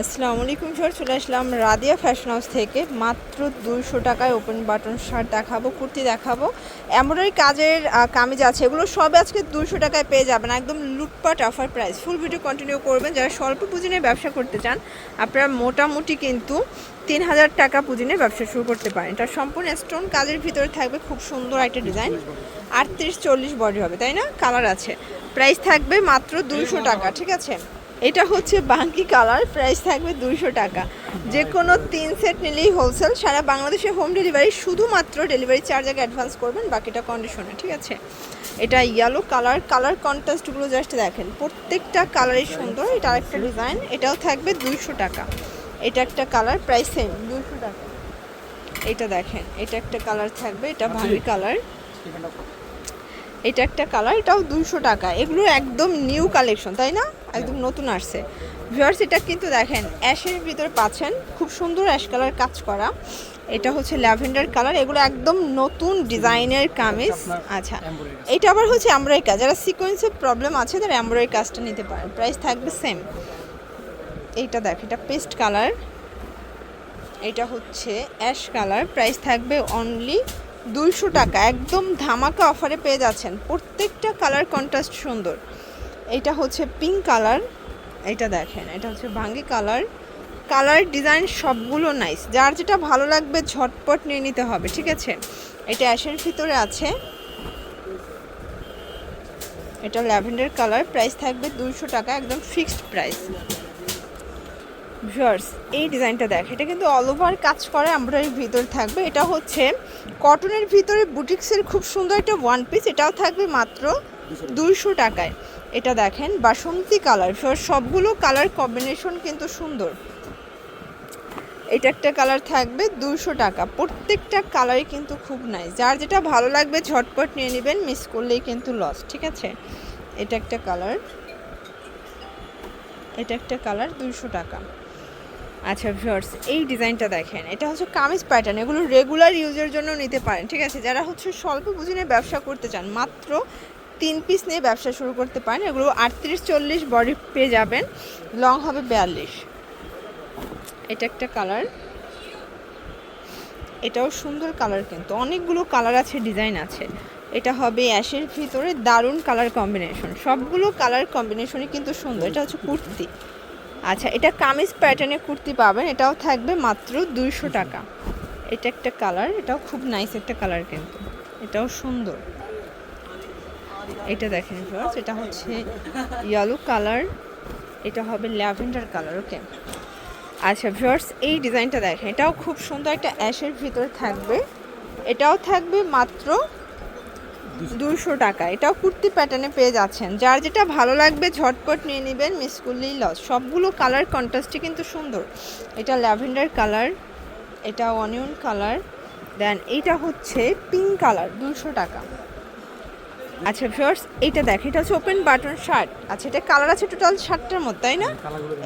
আসসালামু আলাইকুম স্যার চলে আসলাম রাদিয়া ফ্যাশন হাউস থেকে। মাত্র দুইশো টাকায় ওপেন বাটন শার্ট দেখাবো, কুর্তি দেখাবো। এমব্রয়ডারি কাজের কামিজ আছে, এগুলো সব আজকে দুশো টাকায় পেয়ে যাবেন। একদম লুটপাট offer price full video continue করবেন। যারা স্বল্প পুঁজি নিয়ে ব্যবসা করতে চান, আপনারা মোটামুটি কিন্তু তিন হাজার টাকা পুঁজি নিয়ে ব্যবসা শুরু করতে পারেন। এটা সম্পূর্ণ স্টোন কাজের ভিতরে থাকবে, খুব সুন্দর একটা ডিজাইন আটত্রিশ চল্লিশ বডি হবে, তাই না? কালার আছে। প্রাইস থাকবে মাত্র দুইশো টাকা, ঠিক আছে? এটা হচ্ছে বাঙ্কি কালার প্রাইস থাকবে দুইশো টাকা। যে কোনো তিন সেট নিলেই হোলসেল সারা বাংলাদেশে হোম ডেলিভারি শুধুমাত্র ডেলিভারি চার্জ আগে অ্যাডভান্স করবেন বাকিটা কন্ডিশনে ঠিক আছে? এটা ইয়েলো কালার কালার কন্ট্রাস্টগুলো জাস্ট দেখেন প্রত্যেকটা কালারই সুন্দর এটা আরেকটা ডিজাইন এটাও থাকবে দুইশো টাকা। এটা একটা কালার প্রাইস সেম দুইশো টাকা। এটা দেখেন এটা একটা কালার থাকবে এটা ভাঙ্গি কালার এটা একটা কালার এটাও দুশো টাকা। এগুলো একদম নিউ কালেকশন তাই না? একদম নতুন আসছে। ভিউয়ার্স এটা কিন্তু দেখেন অ্যাশের ভিতরে পাচ্ছেন খুব সুন্দর অ্যাশ কালার কাজ করা। এটা হচ্ছে ল্যাভেন্ডার কালার এগুলো একদম নতুন ডিজাইনের কামিজ। আচ্ছা এটা আবার হচ্ছে এমব্রয়ডারি কাজ যারা সিকোয়েন্সের প্রবলেম আছে তারা এমব্রয়ডারি কাজটা নিতে পারেন। প্রাইস থাকবে সেম এইটা দেখ এটা পেস্ট কালার এটা হচ্ছে অ্যাশ কালার প্রাইস থাকবে অনলি দুইশো টাকা, একদম ধামাকা অফারে পেয়ে যাচ্ছেন। প্রত্যেকটা কালার কন্ট্রাস্ট সুন্দর। এটা হচ্ছে পিঙ্ক কালার। এটা দেখেন, এটা হচ্ছে ভাঙ্গি কালার। কালার ডিজাইন সবগুলো নাইস যার যেটা ভালো লাগবে ঝটপট নিয়ে নিতে হবে, ঠিক আছে? এটা অ্যাশের ভিতরে আছে। এটা ল্যাভেন্ডার কালার। প্রাইস থাকবে দুইশো টাকা, একদম ফিক্সড প্রাইস ভিউয়ার্স এই ডিজাইনটা দেখ, এটা কিন্তু অল ওভার কাজ করে এমব্রয়ডারির ভিতর থাকবে। এটা হচ্ছে কটনের ভিতরে বুটিক্সের খুব সুন্দর একটা ওয়ান পিস এটাও থাকবে মাত্র দুইশো টাকায়। এটা দেখেন, বাসন্তী কালার সবগুলো কালার কম্বিনেশন কিন্তু সুন্দর। এটা একটা কালার থাকবে দুশো টাকা। প্রত্যেকটা কালারই কিন্তু খুব নাইস যার যেটা ভালো লাগবে, ঝটপট নিয়ে নেবেন মিস করলেই কিন্তু লস ঠিক আছে? এটা একটা কালার এটা একটা কালার দুশো টাকা। আচ্ছা ভিউয়ার্স, এই ডিজাইনটা দেখেন। এটা হচ্ছে কামিজ প্যাটার্ন এগুলো রেগুলার ইউজের জন্য নিতে পারেন, ঠিক আছে? যারা হচ্ছে স্বল্প পুঁজি নিয়ে ব্যবসা করতে চান, মাত্র তিন পিস নিয়ে ব্যবসা শুরু করতে পারেন, এগুলো আটত্রিশ, চল্লিশ বডি পেয়ে যাবেন। লং হবে বিয়াল্লিশ। এটা একটা কালার এটাও সুন্দর কালার কিন্তু। অনেকগুলো কালার আছে ডিজাইন আছে। এটা হবে অ্যাশের ভিতরে দারুণ কালার কম্বিনেশন সবগুলো কালার কম্বিনেশনই কিন্তু সুন্দর। এটা হচ্ছে কুর্তি। আচ্ছা এটা কামিজ প্যাটার্নে কুর্তি পাবেন, এটাও থাকবে মাত্র দুইশো টাকা। এটা একটা কালার এটাও খুব নাইস একটা কালার কিন্তু। এটাও সুন্দর। এটা দেখেন ভিউয়ার্স এটা হচ্ছে ইয়েলো কালার এটা হবে ল্যাভেন্ডার কালার ওকে আচ্ছা ভিউয়ার্স এই ডিজাইনটা দেখেন, এটাও খুব সুন্দর একটা অ্যাশের ভিতরে থাকবে। এটাও থাকবে মাত্র দুশো টাকা। এটাও কুর্তি প্যাটার্নে পেয়ে যাচ্ছেন। যার যেটা ভালো লাগবে ঝটপট নিয়ে নেবেন মিস করলেই লস সবগুলো কালার কন্ট্রাস্টই কিন্তু সুন্দর। এটা ল্যাভেন্ডার কালার এটা অনিয়ন কালার দেন এইটা হচ্ছে পিঙ্ক কালার দুশো টাকা। আচ্ছা ভিউয়ার্স এটা দেখ, এটা হচ্ছে ওপেন বাটন শার্ট আচ্ছা এটা কালার আছে টোটাল শার্টটার মধ্যে, তাই না?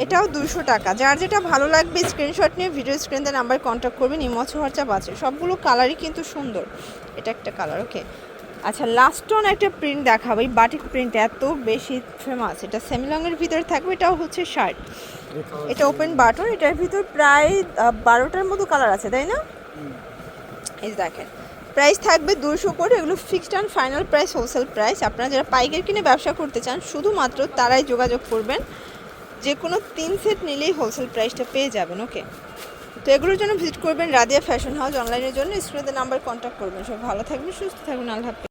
এটাও দুশো টাকা। যার যেটা ভালো লাগবে স্ক্রিনশট নিয়ে ভিডিও স্ক্রিনে নাম্বার কন্ট্যাক্ট করবেন ইমচ হোয়াটসঅ্যাপ আছে। সবগুলো কালারই কিন্তু সুন্দর। এটা একটা কালার ওকে আচ্ছা লাস্ট অন একটা প্রিন্ট দেখাবো। এই বাটিক প্রিন্ট এত বেশি ফেমাস এটা সেমিলংয়ের ভিতরে থাকবে এটাও হচ্ছে শার্ট এটা ওপেন বাটন এটার ভিতর প্রায় বারোটার মতো কালার আছে তাই না? এই দেখেন প্রাইস থাকবে দুশো করে এগুলো fixed and final price wholesale price আপনারা যারা পাইকারি কিনে ব্যবসা করতে চান শুধুমাত্র তারাই যোগাযোগ করবেন। যে কোনো তিন সেট নিলেই হোলসেল প্রাইসটা পেয়ে যাবেন ওকে তো এগুলোর জন্য ভিজিট করবেন রাদিয়া ফ্যাশন হাউস অনলাইনের জন্য স্ক্রিনে নাম্বার কন্ট্যাক্ট করবেন। সব ভালো থাকবেন সুস্থ থাকবেন আল্লাহ।